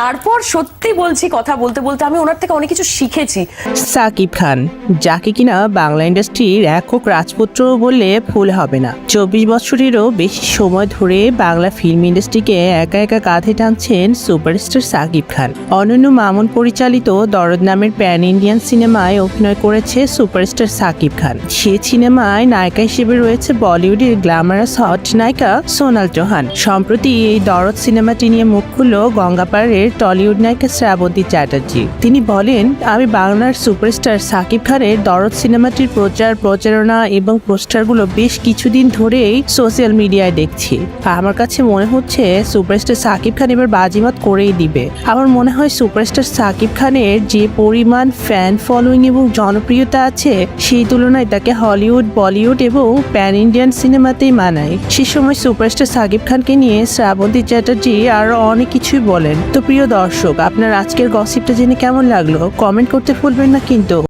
তারপর সত্যি বলছি কথা বলতে বলতে আমি ওনার থেকে অনেক কিছু শিখেছি। সাকিব খান, যাকে কিনা বাংলা ইন্ডাস্ট্রির একক রাজপুত্র বললে ভুল হবে না। চব্বিশ বছরেরও বেশি সময় ধরে বাংলা ফিল্ম ইন্ডাস্ট্রিকে একা একা কাঁধে টানছেন সুপারস্টার সাকিব খান। অনন্য মামুন পরিচালিত দরদ নামের প্যান ইন্ডিয়ান সিনেমায় অভিনয় করেছে সুপারস্টার সাকিব খান। সে সিনেমায় নায়িকা হিসেবে রয়েছে বলিউডের গ্ল্যামারাস হট নায়িকা সোনাল চৌহান। সম্প্রতি এই দরদ সিনেমাটি নিয়ে মুখ খুলল গঙ্গাপাড়ের টলিউড নায়িকা শ্রাবন্তী চ্যাটার্জি। তিনি বলেন, আমি বাংলার সুপারস্টার সাকিব খানের দরদ সিনেমাটির প্রচার, প্রচারণা এবং পোস্টারগুলো বেশ কিছুদিন ধরেই সোশ্যাল মিডিয়ায় দেখছি। আমার কাছে মনে হচ্ছে সুপারস্টার সাকিব খান এবার বাজিমাত করেই দিবে। আমার মনে হয় সুপারস্টার সাকিব খানের যে পরিমাণ ফ্যান ফলোয়িং এবং জনপ্রিয়তা আছে, সেই তুলনায় তাকে হলিউড, বলিউড এবং প্যান ইন্ডিয়ান সিনেমাতেই মানায়। সে সময় সুপারস্টার সাকিব খানকে নিয়ে শ্রাবন্তী চ্যাটার্জি আরও অনেক কিছুই বলেন। তো প্রিয় দর্শক আপনার আজকের গসিপটা জেনে কেমন লাগল? কমেন্ট করতে ভুলবেন না কিন্তু।